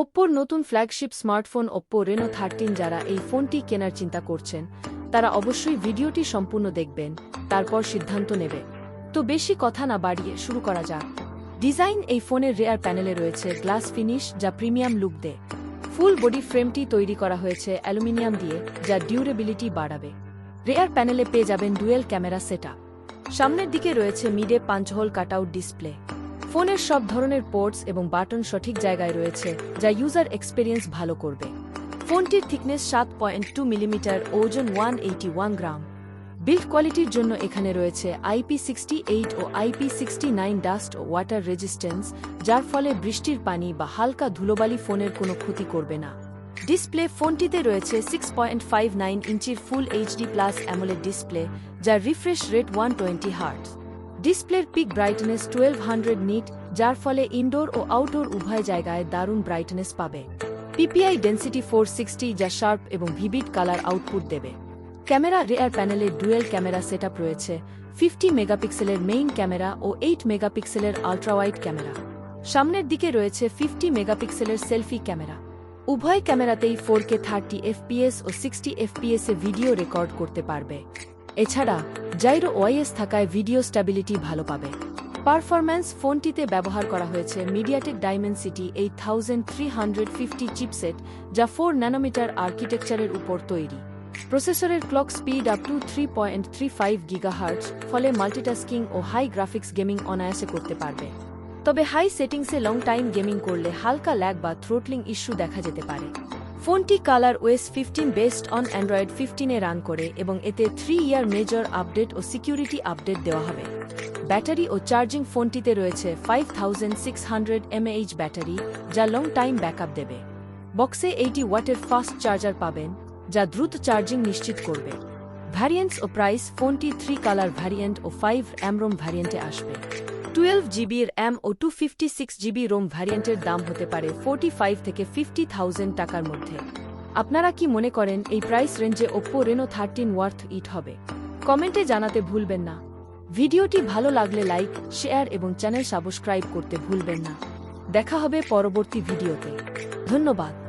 ওপ্পোর নতুন flagship smartphone Oppo Reno thirteen যারা এই ফোনটি কেনার চিন্তা করছেন, তারা অবশ্যই ভিডিওটি সম্পূর্ণ দেখবেন, তারপর সিদ্ধান্ত নেবে। তো বেশি কথা না বাড়িয়ে শুরু করা যাক। ডিজাইন এই ফোনের রেয়ার প্যানেলে রয়েছে গ্লাস ফিনিশ যা প্রিমিয়াম লুক দেয়। ফুল বডি ফ্রেমটি তৈরি করা হয়েছে অ্যালুমিনিয়াম দিয়ে, যা ডিউরেবিলিটি বাড়াবে। রেয়ার প্যানেলে পেয়ে যাবেন ডুয়েল ক্যামেরা সেটআপ সামনের দিকে রয়েছে মিডে পাঁচ হোল কাটআউট ডিসপ্লে ফোনের সব ধরনের পোর্টস এবং বাটন সঠিক জায়গায় রয়েছে, যা ইউজার এক্সপিরিয়েন্স ভালো করবে। ফোনটির থিকনেস সাত পয়েন্ট টু মিলিমিটার ওজন one eighty one gram. Build কোয়ালিটির জন্য এখানে রয়েছে আইপি সিক্সটি এইট ও আইপি সিক্সটি নাইন ডাস্ট ও ওয়াটার রেজিস্ট্যান্স যার ফলে বৃষ্টির পানি বা হালকা ধুলোবালি ফোনের কোনো ক্ষতি করবে না। ডিসপ্লে ফোনটিতে রয়েছে সিক্স পয়েন্ট ফাইভ নাইন ইঞ্চির full HD plus AMOLED display যার refresh rate one twenty hertz ডিসপ্লের peak brightness twelve hundred nits, যার ফলে ইনডোর ও আউটডোর উভয় জায়গায় দারুণ ব্রাইটনেস পাবে। পিপিআই ডেন্সিটি ফোর সিক্সটি যা শার্প এবং ভিভিড কালার আউটপুট দেবে। ক্যামেরা রেয়ার প্যানেলে ডুয়েল ক্যামেরা সেটআপ রয়েছে ফিফটি মেগাপিক্সেলের মেইন ক্যামেরা ও এইট মেগাপিক্সেলের আল্ট্রাওয়াইড ক্যামেরা সামনের দিকে রয়েছে ফিফটি মেগাপিক্সেলের সেলফি ক্যামেরা উভয় ক্যামেরাতেই ফোর কে থার্টি এফপিএস ও সিক্সটি এফপিএস এ ভিডিও রেকর্ড করতে পারবে। এছাড়া জাইরো ওয়াইএস থাকায় ভিডিও স্ট্যাবিলিটি ভালো পাবে। পারফরম্যান্স ফোনটিতে ব্যবহার করা হয়েছে MediaTek Dimensity eight thousand three hundred fifty chipset যা ফোর ন্যানোমিটার আর্কিটেকচারের উপর তৈরি। প্রসেসরের clock speed up to three point three five gigahertz ফলে মাল্টিটাস্কিং ও হাই গ্রাফিক্স গেমিং অনায়াসে করতে পারবে। তবে হাই সেটিংসে লং টাইম গেমিং করলে হালকা ল্যাগ বা থ্রোটলিং ইস্যু দেখা যেতে পারে। ফোনটি ColorOS fifteen based on Android ফিফটিনে run করে এবং এতে থ্রি ইয়ার মেজর আপডেট ও সিকিউরিটি আপডেট দেওয়া হবে। ব্যাটারি ও চার্জিং ফোনটিতে রয়েছে five thousand six hundred mAh battery, যা লং টাইম ব্যাকআপ দেবে। বক্সে এইটি ওয়াটের ফাস্ট চার্জার পাবেন, যা দ্রুত চার্জিং নিশ্চিত করবে। ভ্যারিয়েন্টস ও প্রাইস ফোনটি থ্রি কালার ভ্যারিয়েন্ট ও ফাইভ অ্যামরোম ভ্যারিয়েন্টে আসবে। টুয়েলভ জিবির এম ও two fifty six GB ROM ভ্যারিয়েন্টের দাম হতে পারে ফোর্টি ফাইভ থেকে ফিফটি থাউজেন্ড টাকার মধ্যে। আপনারা কি মনে করেন এই প্রাইস রেঞ্জে Oppo Reno thirteen worth it হবে? কমেন্টে জানাতে ভুলবেন না। ভিডিওটি ভালো লাগলে লাইক শেয়ার এবং চ্যানেল সাবস্ক্রাইব করতে ভুলবেন না। দেখা হবে পরবর্তী ভিডিওতে। ধন্যবাদ।